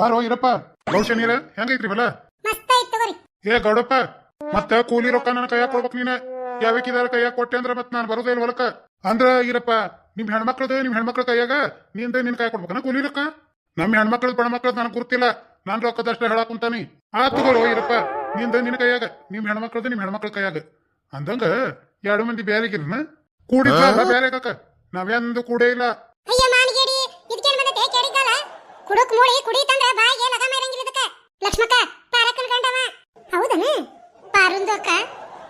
ಬಾರೋ ಇರಪ್ಪ ಗೌಶ ನೀರ ಹೆಂಗೈತ್ರಿ ಬಲ ಮಸ್ತ್ ಐತ್ ತಗೋರಿ. ಏ ಗೌಡಪ್ಪ ಮತ್ತ ಕೂಲಿ ರೊಕ್ಕ ನನ್ನ ಕೈಯಾಗ ಕೊಡ್ಬೇಕು ನೀನ. ಯಾವಕ್ಕಿದಾರ ಕೈಯಾಗ ಕೊಟ್ಟೆ ಅಂದ್ರ ಮತ್ ನಾನು ಬರೋದೇ ಇಲ್ಲ ಹೊಲಕ್ಕ ಅಂದ್ರ ಇರಪ್ಪ ನಿಮ್ ಹೆಣ್ಮಕ್ಳದ ನಿಮ್ ಹೆಣ್ಮಕ್ಳ ಕೈಯಾಗ ನಿಂದ ನಿನ್ ಕೈ ಕೊಡ್ಬೇಕನ ಕೂಲಿ ರೊಕ್ಕ? ನಮ್ ಹೆಣ್ಮಕ್ಳದ್ ಬಣ್ಮಕ್ಳದ್ ನನಗೆ ಗುರ್ತಿಲ್ಲ. ನಾನ್ ರೊಕ್ಕದಷ್ಟ ಹೇಳಕ್ ಕುಂತಾನಿ. ಆ ತಗೋರೋ ಇರಪ್ಪ ನಿಂದ ನಿನ್ ಕೈಯಾಗ ನಿಮ್ ಹೆಣ್ಮಕ್ಳದ ನಿಮ್ ಹೆಣ್ಮಕ್ಳ ಕೈಯಾಗ. ಅಂದಂಗ ಎರಡು ಮಂದಿ ಬೇರೆ ಕೂಡಿದ್ಲ ಬೇರೆ ಕಕ್ಕ ನಾವೆಂದು ಕೂಡೇ ಇಲ್ಲ. ಕುಡುಕ್ ಮೂಳಿ ಕುಡಿತಂದ್ರ ಬಾಯಿಗೆ ಲಗಾಮ ಇರಂಗಿಲ್ಲ ಇದಕ್ಕ. ಲಕ್ಷ್ಮಕ್ಕ, ಪಾರ ಗಂಡವ ಹೌದನ? ಪಾರುಂದಕ್ಕ,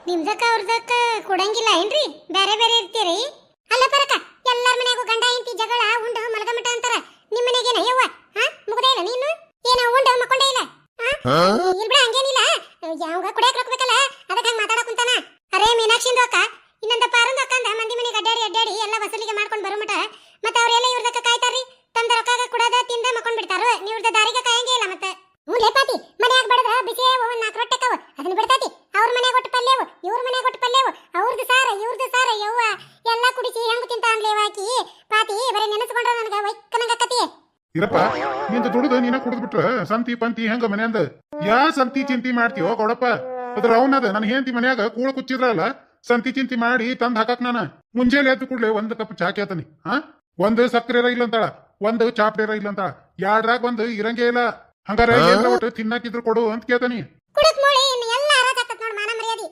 ನಿಮ್ದಕ್ಕ ಅವ್ರದಕ್ಕ ಕೊಡಂಗಿಲ್ಲ ಏನ್ರಿ? ಬೇರೆ ಬೇರೆ ಇರ್ತೀರಿ? ಅಲ್ಲ ಪರಕ, ಎಲ್ಲಾರ ಮನೆಗೂ ಗಂಡ ಹೆಂಡತಿ ಜಗಳ, ಉಂಡು ಮಲಗಮಟ ಅಂತಾರ. ನಿಮ್ಮ ಮನೆಗೇನ ಯವ್ವ, ಹಾ, ಮುಗದೇ ಇಲ್ಲ ನೀನು? ಏನ ಉಂಡು ಮಕ್ಕೊಂಡೇ ಇಲ್ಲ? ಹಾ ಇಲ್ಬಿಡ ಹಂಗೇನಿಲ್ಲ ಯಾವಾಗ ಕುಡಿಯಕ್ ರೊಕ್ಕ ಬೇಕಲ್ಲ ಅದಕ್ಕೆ ಹಂಗ ಮಾತಾಡಕ್ ಕುಂತಾನ ಅರೇ ಮೀನಾಕ್ಷಿಂದು ಅಕ್ಕ ಇನ್ನೊಂದ ಪಾರುಂದು ಅಕ್ಕ ಅಂದ ಮಂದಿ ಮನೆಗೆ ಅಡ್ಡಾಡಿ ಅಡ್ಡಾಡಿ ಎಲ್ಲ ವಸೂಲಿಗೆ ಮಾಡ್ಕೊಂಡು ಬರೋ ಮಟ ಮತ್ತೆ ಅವ್ರೆಲ್ಲ ಇವ್ರದಕ್ಕ ಕಾಯ್ತಾರ್ರಿ ತಂದ ರೊಕ್ಕಾಗ ಕುಡದ ತಿಂದ ಮಕ್ಕೊಂಡ್ ಬಿಡ್ತಾರ ನೀವ್ರದ ದಾರಿಗೆ ಕಾಯಂಗೇ ಇಲ್ಲ ಮತ್ತೆ ಹ್ಞೂ ಲೇಪಾತಿ ಮನ್ಯಾಗ ಬಡದ ಬಿಸಿ ಒಂದ್ ನಾಲ್ಕು ರೊಟ್ಟೆ ಕಾವು ಅದನ್ನ ಬಿಡ್ತಾತಿ ಅವ್ರ ಮನ್ಯಾಗ ಒಟ್ಟು ಪಲ್ಯವು ಇವ್ರ ಮನ್ಯಾಗ ಒಟ್ಟು ಪಲ್ಯವು ಅವ್ರದ್ದು ಸಾರ ಇವ್ರದ್ದು ಸಾರ ಯವ್ವ ಎಲ್ಲ ಕುಡಿಸಿ ಹೆಂಗ್ ತಿಂತ ಅನ್ಲೇವ ಆಕಿ ಪಾತಿ ಬರೀ ನೆನೆಸ್ಕೊಂಡ್ರ ನನಗ ವೈಕ್ಕನಂಗ ಕತಿ ಇರಪ್ಪ ನಿಂದ ದುಡ್ದು ನೀನ ಕುಡಿದ್ಬಿಟ್ರ ಸಂತಿ ಪಂತಿ ಹೆಂಗ ಮನ್ಯಾಂದ? ಯಾ ಸಂತಿ ಚಿಂತಿ ಮಾಡ್ತೀವೋ ಕೊಡಪ್ಪ. ಅದ್ರ ಅವನದ ನನ್ ಹೆಂಡತಿ ಮನ್ಯಾಗ ಕೂಳ ಕುಚ್ಚಿದ್ರಲ್ಲ ಸಂತಿ ಚಿಂತಿ ಮಾಡಿ ತಂದ್ ಹಾಕಕ್ ನಾನ. ಮುಂಜಾನೆ ಎದ್ದು ಕೂಡ್ಲೆ ಒಂದ್ ಕಪ್ ಚಾ ಕೇಳ್ತಾನಿ ಹಾ ಒಂದ್ ಸಕ್ಕರೆ ಇಲ್ಲ ಅಂತಾಳ ಒಂದ್ ಚಾಪ್ಡೇರ ಇಲ್ಲ ಅಂತಾಳ ಯಾಡ್ರಾಗ ಒಂದ್ ಇರಂಗೇ ಇಲ್ಲ. ಹಂಗಾರ ಒಟ್ಟು ತಿನ್ನಾಕಿದ್ರು ಕೊಡು ಅಂತ ಕೇಳ್ತಾನಿ. ಕುಡುಕ್ ಮೂಳಿ ಇನ್ನು ಎಲ್ಲ ಅರಾಜಾಕತ್ ನೋಡ್ ಮಾನ ಮರ್ಯಾದಿ.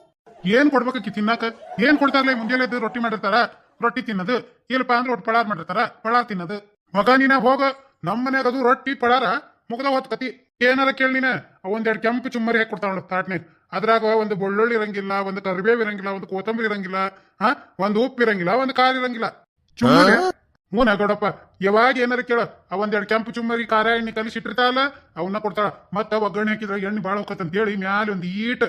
ಏನ್ ಕೊಡ್ಬೇಕಿ ತಿನ್ನಾಕ? ಏನ್ ಕೊಡ್ತಾರಲ್ಲ ಮುಂಜಾನೆ ಎದ್ದು ರೊಟ್ಟಿ ಮಾಡಿರ್ತಾರ? ರೊಟ್ಟಿ ತಿನ್ನದು ಇಲ್ಲಪ್ಪ ಅಂದ್ರೆ ಒಟ್ಟು ಪಳಾರ್ ಮಾಡಿರ್ತಾರ. ಪಳಾರ್ ತಿನ್ನದು. ಮಗ ನೀನ ಹೋಗ ನಮ್ಮ ಮನ್ಯಾಗ ಅದು ರೊಟ್ಟಿ ಪಳಾರ. ಮುಗ್ದ ಹೊತ್ತು ಕತಿ ಏನಾರ ಕೇಳಿ ನೀನ? ಒಂದೆರಡು ಕೆಂಪು ಚುಮ್ಮರಿ ಹಾಕಿ ಕೊಡ್ತಾಳ ತಾಟ್ನ್ಯಾಗ ಅದ್ರಾಗ ಒಂದು ಬೆಳ್ಳುಳ್ಳಿ ಇರಂಗಿಲ್ಲ ಒಂದು ಕರಿಬೇವು ಇರಂಗಿಲ್ಲ ಒಂದು ಕೊತ್ತಂಬರಿ ಇರಂಗಿಲ್ಲ ಹಾ? ಒಂದು ಉಪ್ಪು ಇರಂಗಿಲ್ಲ ಒಂದು ಖಾರ ಇರಂಗಿಲ್ಲ. ಚುಮ್ಮರಿ? ಹ್ಞೂ ಗೌಡಪ್ಪ ಯಾವಾಗ ಏನಾರ ಕೇಳ. ಆ ಒಂದೆರಡು ಕೆಂಪು ಚುಮ್ಮರಿ ಖಾರ ಎಣ್ಣೆ ಕಲಿಸಿಟ್ಟಿರ್ತಾವಲ್ಲ ಅವನ್ನ ಕೊಡ್ತಾಳ. ಮತ್ತ ಒಗ್ಗರಣೆ ಹಾಕಿದ್ರ ಎಣ್ಣೆ ಭಾಳ ಹೋಗತ್ತಂತ ಹೇಳಿ ಮ್ಯಾಲೆ ಒಂದು ಈಟ್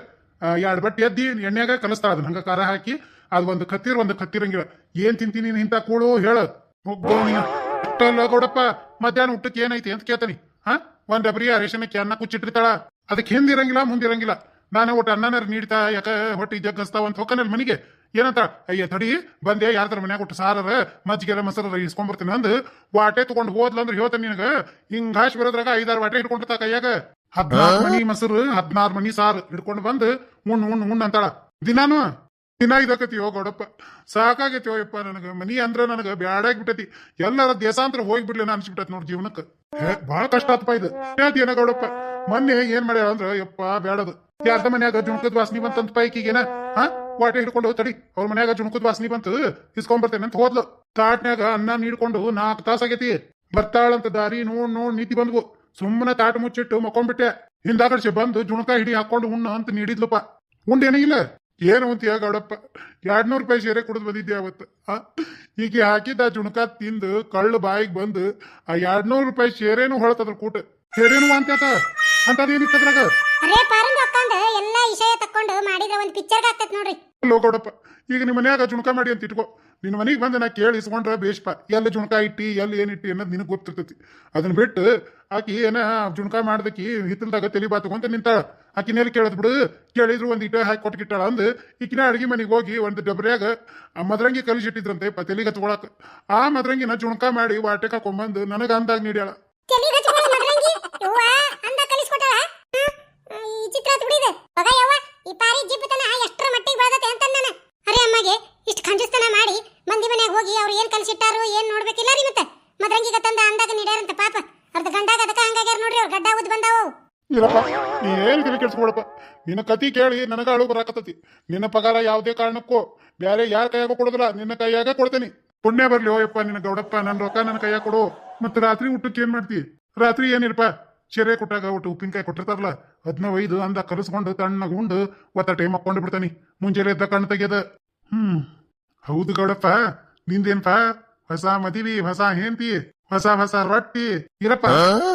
ಎರಡು ಬಟ್ಟೆ ಎದ್ದಿ ಎಣ್ಣೆಗ ಕಲಿಸ್ತಾಳ ಅದನ್ನ. ಹಂಗ ಖಾರ ಹಾಕಿ ಅದು ಒಂದು ಕತ್ತಿರ ಒಂದು ಕತ್ತಿರಂಗಿಲ್ಲ ಏನ್ ತಿಂತೀನಿ ನೀನು ಇಂತ ಕೂಳು? ಹೇಳ. ಹೋಗ್ಬೋ ನೀನು. ಅಷ್ಟಲ್ಲ ಗೌಡಪ್ಪ ಮಧ್ಯಾಹ್ನ ಊಟಕ್ಕೆ ಏನೈತಿ ಅಂತ ಕೇಳ್ತಾನಿ. ಹಾ? ಒಂದ್ ಡಬ್ರಿ ಅರಿಶಿನಕ್ಕೆ ಅನ್ನ ಕುಚ್ಚಿಟ್ಟಿರ್ತಾಳ ಅದಕ್ಕೆ ಹಿಂದಿರಂಗಿಲ್ಲ ಮುಂದಿರಂಗಿಲ್ಲ ನಾನೇ ಒಟ್ಟು ಅನ್ನನಾರ ನೀಡ್ತಾ ಯಾಕ ಹೊಟ್ಟಿ ಜಗ್ಗಸ್ತಾವ ಅಂತ ಹೋಗ್ಕನಲ್ಲಿ ಮನೆಗೆ. ಏನಂತ ಅಯ್ಯ ತಡಿ ಬಂದೆ ಯಾರ್ದಾರ ಮನ್ಯಾಗ ಒಟ್ಟು ಸಾರರ ಮಜ್ಜಿಗೆಲ್ಲ ಮೊಸರ ಇಸ್ಕೊಂಡ್ಬರ್ತೀನಿ ಅಂದ್ ವಾಟೆ ತಗೊಂಡು ಹೋದ್ಲಂದ್ರೆ ಹೇಳ್ತಾನೆ ನಿನಗ. ಹಿಂಗ್ ಹಾಶ್ ಬರೋದ್ರಾಗ ಐದಾರು ವಾಟೆ ಹಿಡ್ಕೊಂಡಿರ್ತಾ ಕೈಯಾಗ. ಹದ್ನಾರು ಮನಿ ಮೊಸರು ಹದ್ನಾರು ಮನಿ ಸಾರು ಹಿಡ್ಕೊಂಡು ಬಂದು ಉಣ್ ಉಣ್ ಉಣ್ ಅಂತಾಳ. ದಿನಾನು ದಿನ ಇದಾಕತಿಯೋ ಗೌಡಪ್ಪ. ಸಾಕಾಗೈತಿಯೋ ಯಪ್ಪ ನನಗೆ. ಮನಿ ಅಂದ್ರ ನನಗ ಬ್ಯಾಡಾಗಿ ಬಿಟ್ಟತಿ ಎಲ್ಲರ ದೇಶಾಂತರ ಹೋಗ್ಬಿಡ್ಲಿ ಅನ್ಸ್ಬಿಟ್ಟತ್ ನೋಡ್ ಜೀವನಕ್ಕೆ. ಭಾಳ ಕಷ್ಟ ಆತಪ್ಪ ಇದು. ಏನ ಗೌಡಪ್ಪ. ಮೊನ್ನೆ ಏನ್ ಮಾಡ್ಯಾರ ಅಂದ್ರ, ಯಪ್ಪ, ಬ್ಯಾಡದು. ಯಾರ್ದ ಮನ್ಯಾಗ ಜುಣಕದ ವಾಸನಿ ಬಂತಂತ ಪೈಕಿಗೆನ, ಹಾ, ವಾಟೆ ಹಿಡ್ಕೊಂಡು ತಡಿ. ಅವ್ರ ಮನ್ಯಾಗ ಜುಣಕದ ವಾಸನಿ ಬಂತು ಇಸ್ಕೊಂಡ್ ಬರ್ತೇನೆ ಅಂತ ಹೋದ್ಲು. ತಾಟ್ನ್ಯಾಗ ಅನ್ನ ನೀಡ್ಕೊಂಡು ನಾಲ್ಕು ತಾಸ ಆಗೈತಿ. ಬರ್ತಾಳಂತ ದಾರಿ ನೋಡ್ ನೋಡ್ ನೀತಿ ಬಂದ್ವು. ಸುಮ್ಮನೆ ತಾಟ ಮುಚ್ಚಿಟ್ಟು ಮಕ್ಕೊಂಡ್ಬಿಟ್ಟೆ. ಹಿಂದಾಗಡ್ಸಿ ಬಂದು ಜುಣಕ ಹಿಡಿ ಹಾಕೊಂಡು ಉಣ್ಣ ಅಂತ ನೀಡಿದ್ಲಪ್ಪ. ಉಂಡೇನ ಇಲ್ಲ. ಏನು ಅಂತೀಯ ಗೌಡಪ್ಪ. ಎರಡ್ನೂರು ರೂಪಾಯಿ ಸೇರೆ ಕುಡಿದು ಬಂದಿದ್ದೆ ಅವತ್ತು. ಈಗ ಹಾಕಿದ್ದ ಜುಣಕ ತಿಂದು ಕಳ್ಳು ಬಾಯಿಗೆ ಬಂದು ಆ ಎರಡ್ನೂರು ರೂಪಾಯಿ ಸೇರೇನು ಹೊಳತದ್ರ ಕೂಟ. ಸೇರೇನು ಅಂತ ಅಂತದೇನಿತ್ತದ್ರಾಗ ಅರೇ ಎಲ್ಲ ವಿಷಯ ತಕೊಂಡು ಮಾಡಿದ್ರ ಒಂದ್ ಪಿಕ್ಚರ್ ಆಗ್ತೈತ್ ನೋಡ್ರಿ. ಲೋ ಗೌಡಪ್ಪ ಈಗ ನಿಮ್ಮ ಮನ್ಯಾಗ ಜುಣಕ ಮಾಡಿ ಅಂತ ಇಟ್ಕೋ. ನಿನ್ನ ಮನೆಗೆ ಬಂದು ನಾ ಕೇಳಿ ಇಸ್ಕೊಂಡ್ರೆ ಬೇಷಪ್ಪ ಎಲ್ಲಿ ಜುಣಕ ಇಟ್ಟಿ, ಎಲ್ಲಿ ಏನಿಟ್ಟಿ ಅನ್ನೋದು ನಿನಗೆ ಗೊತ್ತಿರ್ತೈತಿ. ಅದನ್ನ ಬಿಟ್ಟು ಆಕಿ ಏನ ಜುಣಕ ಮಾಡ್ದಕಿ ಹಿತ್ತಲ್ದಾಗ ತಲೆ ಬಾತ್ಕೊಂತ ನಿಂತಾಳ. ಆಕಿನೇಲಿ ಕೇಳದ್ ಬಿಡು. ಕೇಳಿದ್ರು ಒಂದು ಇಟ ಹಾಕಿ ಕೊಟ್ಕಿಟ್ಟಾಳ ಅಂದ್ ಈಕಿನ ಅಡಿಗೆ ಮನೆಗೆ ಹೋಗಿ ಒಂದು ಡಬ್ರ್ಯಾಗ ಆ ಮದ್ರಂಗಿ ಕಲಿಸಿಟ್ಟಿದ್ರಂತೆ ಪ ತಲೆಗೆ ಹಚ್ಕೊಳಕ್ ಆ ಮದ್ರಂಗಿನ ಜುಣಕ ಮಾಡಿ ವಾಟೆ ಹಾಕೊಂಬಂದು ನನಗ ಅಂದಾಗ ನೀಡ್ಯಾಳ ತೆಲಿಗ ಚುಮ್ಮನ ಮದ್ರಂಗಿ ಯವ್ವ ಅಂದ ಕಲಿಸ್ಕೊಟ್ಟಾಳ ಹ್ಮ್, ಈ ಚಿತ್ರ ಆತ್ ಬಿಡಿದ ಮಗ ಯವ್ವ ಈ ಪಾರಿ ಜಿಬ್ಬತನ ಎಷ್ಟರ ಮಟ್ಟಿಗೆ ಬೆಳೆದತೆ ಅಂತ ನಾನು ಅರೆ ಅಮ್ಮಗೆ ಇಷ್ಟು ಕಂಜುಸ್ತನ ಮಾಡಿ ಮಂದಿ ಮನ್ಯಾಗ ಹೋಗಿ ಅವ್ರು ಏನ್ ಕಲಿಸಿಟ್ಟಾರು ಏನ್ ನೋಡ್ಬೇಕಿಲ್ಲ ರೀ ಮತ್ತೆ ಮದ್ರಂಗಿಗ ತಂದ ಅಂದಾಗ ನೀಡ್ಯಾರಂತ ಪಾಪ ಅರ್ಧ ಗಂಡಾಗ ಅದಕ್ಕ ಹಂಗಾಗ್ಯಾರ ನೋಡ್ರಿ ಅವ್ರ ಗಡ್ಡ ಉದ್ ಬಂದಾವು ಇಲ್ಲಪ್ಪ ನೀ ಏನ್ ತಲೆ ಕೆಡ್ಸ್ಕೊಳಪ್ಪ ನಿನ್ನ ಕತಿ ಕೇಳಿ ನನಗ ಅಳು ಬರಾಕತ್ತತಿ. ನಿನ್ನ ಪಗಾರ ಯಾವುದೇ ಕಾರಣಕ್ಕೂ ಬ್ಯಾರೆ ಯಾರ ಕೈಯಾಗ ಕೊಡೋದಿಲ್ಲ. ನಿನ್ನ ಕೈಯಾಗ ಕೊಡ್ತೇನಿ. ಪುಣ್ಯ ಬರ್ಲಿ ಓಯಪ್ಪ ನಿನ್ನ ಗೌಡಪ್ಪ ನನ್ನ ರೊಕ್ಕ ನನ್ನ ಕೈಯಾಗ ಕೊಡು. ಮತ್ತೆ ರಾತ್ರಿ ಊಟಕ್ಕೆ ಏನ್ ಮಾಡ್ತಿ? ರಾತ್ರಿ ಏನಿರಪ್ಪ ಚೆರೆ ಕೊಟ್ಟಾಗ ಒಟ್ಟು ಉಪ್ಪಿನಕಾಯಿ ಕೊಟ್ಟಿರ್ತಾರಲ್ಲ ಅದನ್ನ ಒಯ್ದು ಅಂದ ಕಲಸ್ಕೊಂಡು ತಣ್ಣಗ ಉಂಡು ಒತ್ತ ಟೈಮ್ ಹಾಕೊಂಡು ಬಿಡ್ತಾನಿ. ಮುಂಜಾನೆ ಎದ್ದ ಕಣ್ಣು ತೆಗೆದ ಹ್ಮ್ ಹೌದು ಗೌಡಪ್ಪ ನಿಂದೇನ್ಪ? ಹೊಸ ಮದಿವಿ ಹೊಸ ಹೆಂಡತಿ ಹೊಸ ಹೊಸ ರೊಟ್ಟಿ. ಇರಪ್ಪ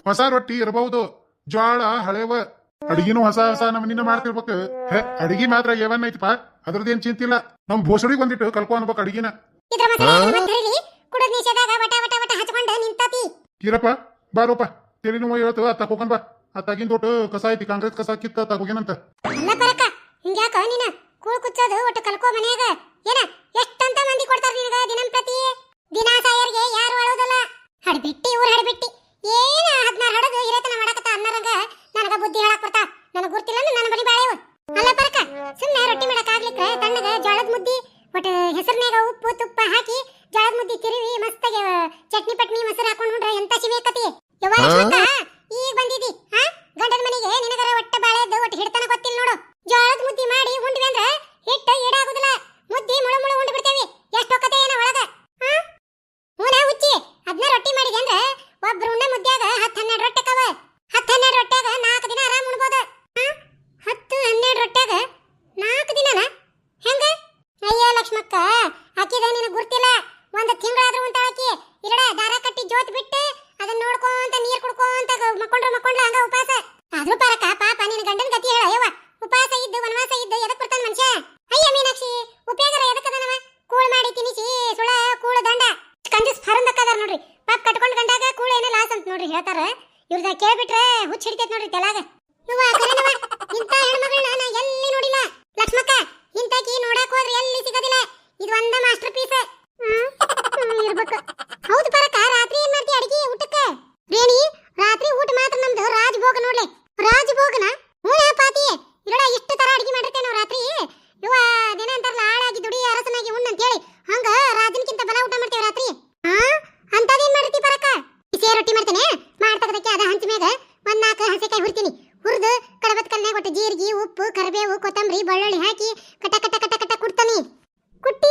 ಹೊಸ ರೊಟ್ಟಿ ಇರಬಹುದು. ಜ್ವಾಳ ಹಳೆವ ಅಡಿಗೆನು ಹೊಸ ಹೊಸ ನಮನಿನ ಮಾಡ್ತಿರ್ಬೇಕು. ಹೇ ಅಡಿಗೆ ಮಾತ್ರ ಏವನ್ ಐತಿಪ್ಪ ಅದ್ರದ್ದೇನ್ ಚಿಂತಿಲ್ಲ ನಮ್ ಭೋಸಡಿಗೆ ಬಂದಿಟ್ಟು ಕಲ್ಕೊ ಅನ್ಬೇಕು ಅಡಿಗೆನ. ಇರಪ್ಪ ಬಾರೋಪ ತೆಲಿ ನೋವು ಹೇಳ್ತು ಅತ್ತ ಹೋಗನ್ ಬಾ. ಅತ್ತಾಗಿನ ದೊಡ್ಡ ಕಸ ಐತಿ ಕಾಂಗ್ರೆಸ್ ಕಸ ಕಿತ್ತ ಅತ್ತ ಅಲ್ಲ ಪರಕ ಹಿಂಗ್ಯಾಕ ನೀನ? ಕೂಳ್ ಕುಚ್ಚೋದು ಒಟ್ಟು ಕಲ್ಕೋ ಮನ್ಯಾಗ. ಏನ ಎಷ್ಟಂತ ಮಂದಿ ಕೊಡ್ತಾರ ನಿನಗ ದಿನಂಪ್ರತಿ? ದಿನಾ ಸಾಯರ್ಗೆ ಯಾರು ಅಳೋದಲ್ಲ? ಹಡ್ಬಿಟ್ಟಿ ಊರ್ ಹಡ್ಬಿಟ್ಟಿ. ಏನ ಹದ್ನಾರು ಹಡದು ಹಿರೇತನ ಮಾಡಕ ಹುಡುಗರು ಹೇಳ್ತಾರ ಇವ್ರದ ಕೇಳ್ಬಿಟ್ರೆ ಹುಚ್ಚ ಹಿಡಿತೈತೆ ನೋಡ್ರಿ ತಲಾಗ ಎಲ್ಲಿ ನೋಡಿಲ್ಲ. ಲಕ್ಷ್ಮಕ್ಕ, ಇಂಥಕಿ ನೋಡಕ್ ಹೋದ್ರೆ ಎಲ್ಲಿ ಸಿಗೋದಿಲ್ಲ. ಇದು ಒಂದ ಮಾಸ್ಟರ್ ಪೀಸ್ ಇರ್ಬೇಕು. ಹೌದು ಬರಕ ರಾತ್ರಿ ಏನ್ ಮಾಡ್ತಿ ಅಡಿಗೆ ಊಟಕ್ಕೆ? ಶರಬತ್ ಕಲ್ನಾಗ ಜೀರಿಗೆ, ಉಪ್ಪು, ಕರಿಬೇವು, ಕೊತ್ತಂಬರಿ, ಬೆಳ್ಳುಳ್ಳಿ ಹಾಕಿ ಕಟ ಕಟ ಕಟ ಕಟ ಕುಡ್ತಾನಿ. ಕುಟ್ಟಿ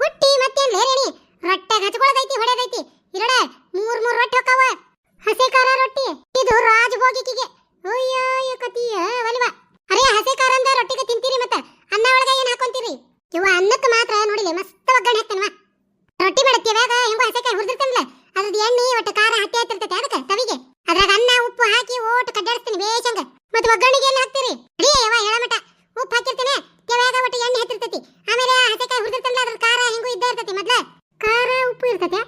ಕುಟ್ಟಿ ಮತ್ತೇನ್ ಲೇರೇಣಿ ರೊಟ್ಟೆ ಹಚ್ಕೊಳ್ಳೋದೈತಿ ಹೊಡೆದೈತಿ ಇರಡ, ಮೂರ್ ಮೂರ್ ರೊಟ್ಟಿ ಹಾಕವ ಹಸಿ ಖಾರ ರೊಟ್ಟಿ. ಇದು ರಾಜ ರಾಜಭೋಗಿಕಿಗೆ. ಅಯ್ಯೋ ಕತಿಯ ವಲ್ವ. ಅರೆ, ಹಸಿಕಾರ ಅಂದ ರೊಟ್ಟಿಗೆ ತಿಂತೀರಿ ಮತ್ತೆ? ಅನ್ನ ಒಳಗೆ ಏನ್ ಹಾಕೊಂತೀರಿ? ಇವ ಅನ್ನಕ್ಕೆ ಮಾತ್ರ ನೋಡಿಲೆ, ಮಸ್ತ್. काय रे उपयोग त्या?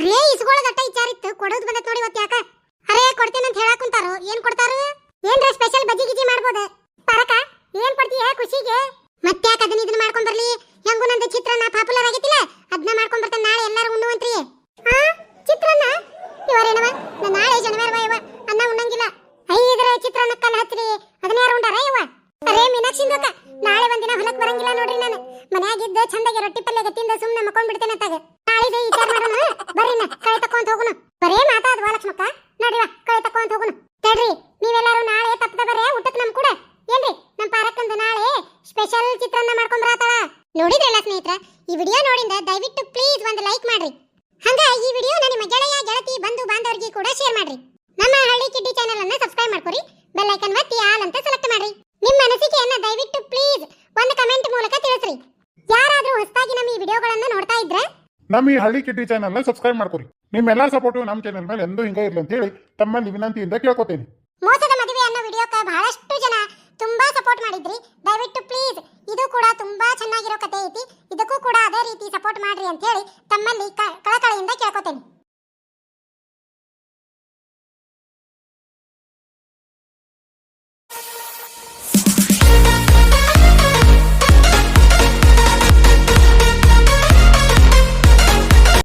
ಬರ್ಲೇ ಇಸ್ಗೊಳದಟ್ಟ ವಿಚಾರ ಇತ್ತು. ಕೊಡೋದು ಬಂದತ್ ನೋಡಿ ಇವತ್ತು ಯಾಕ? ಅರೇ ಕೊಡ್ತೇನೆ ಅಂತ ಹೇಳಕ್ ಕುಂತಾರು? ಏನ್ ವಿಡಿಯೋ ನೋಡಿಂದ ದಯವಿಟ್ಟು ಪ್ಲೀಸ್ ಒಂದು ಲೈಕ್ ಮಾಡ್ರಿ. ಹಂಗ ಈ ವಿಡಿಯೋನ ನಿಮ್ಮ ಗೆಳೆಯ ಗೆಳತಿ ಬಂಧು ಬಾಂಧವರಿಗೆ ಕೂಡ ಶೇರ್ ಮಾಡ್ರಿ. ನಮ್ಮ ಹಳ್ಳಿ ಕಿಡ್ಡಿ ಚಾನೆಲ್ ಅನ್ನ ಸಬ್ಸ್ಕ್ರೈಬ್ ಮಾಡ್ಕೊರಿ. ಬೆಲ್ ಐಕನ್ ಒತ್ತಿ ಆಲ್ ಅಂತ ಸೆಲೆಕ್ಟ್ ಮಾಡ್ರಿ. ನಿಮ್ಮ ಅನಿಸಿಕೆಯನ್ನ ದಯವಿಟ್ಟು ಪ್ಲೀಸ್ ಒಂದು ಕಮೆಂಟ್ ಮೂಲಕ ತಿಳಿಸ್ರಿ. ಯಾರಾದರೂ ಹೊಸದಾಗಿ ನಮ್ಮ ಈ ವಿಡಿಯೋಗಳನ್ನು ನೋಡ್ತಾ ಇದ್ರೆ? ನಮ್ಮ ಈ ಹಳ್ಳಿ ಕಿಡ್ಡಿ ಚಾನೆಲ್ನ ಸಬ್ಸ್ಕ್ರೈಬ್ ಮಾಡ್ಕೊರಿ. ನಿಮ್ಮೆಲ್ಲಾ ಸಪೋರ್ಟ್ ನಮ್ಮ ಚಾನೆಲ್ ಮೇಲೆ ಎಂದೂ ಹಿಂಗ ಇರ್ಲಿ ಅಂತ ಹೇಳಿ ತಮ್ಮಲ್ಲಿ ವಿನಂತಿಯಿಂದ ಕೇಳ್ಕೊತೇನೆ. ಮೋಸದ ಮದುವೆ ಅನ್ನೋ ವಿಡಿಯೋಕ್ಕೆ ಬಹಳಷ್ಟು ಜನ ತುಂಬಾ ಸಪೋರ್ಟ್ ಮಾಡಿದ್ರಿ. ದಯವಿಟ್ಟು ಪ್ಲೀಸ್ ಇದು ಕೂಡ ತುಂಬಾ ಚೆನ್ನಾಗಿರೋ ಕಥೆ ಐತಿ. ರೀತಿ ಸಪೋರ್ಟ್ ಮಾಡ್ರಿ ಅಂತೇಳಿ ತಮ್ಮಲ್ಲಿ ಕಳಕಳಿಯಿಂದ ಕೇಳ್ಕೊತೇನೆ.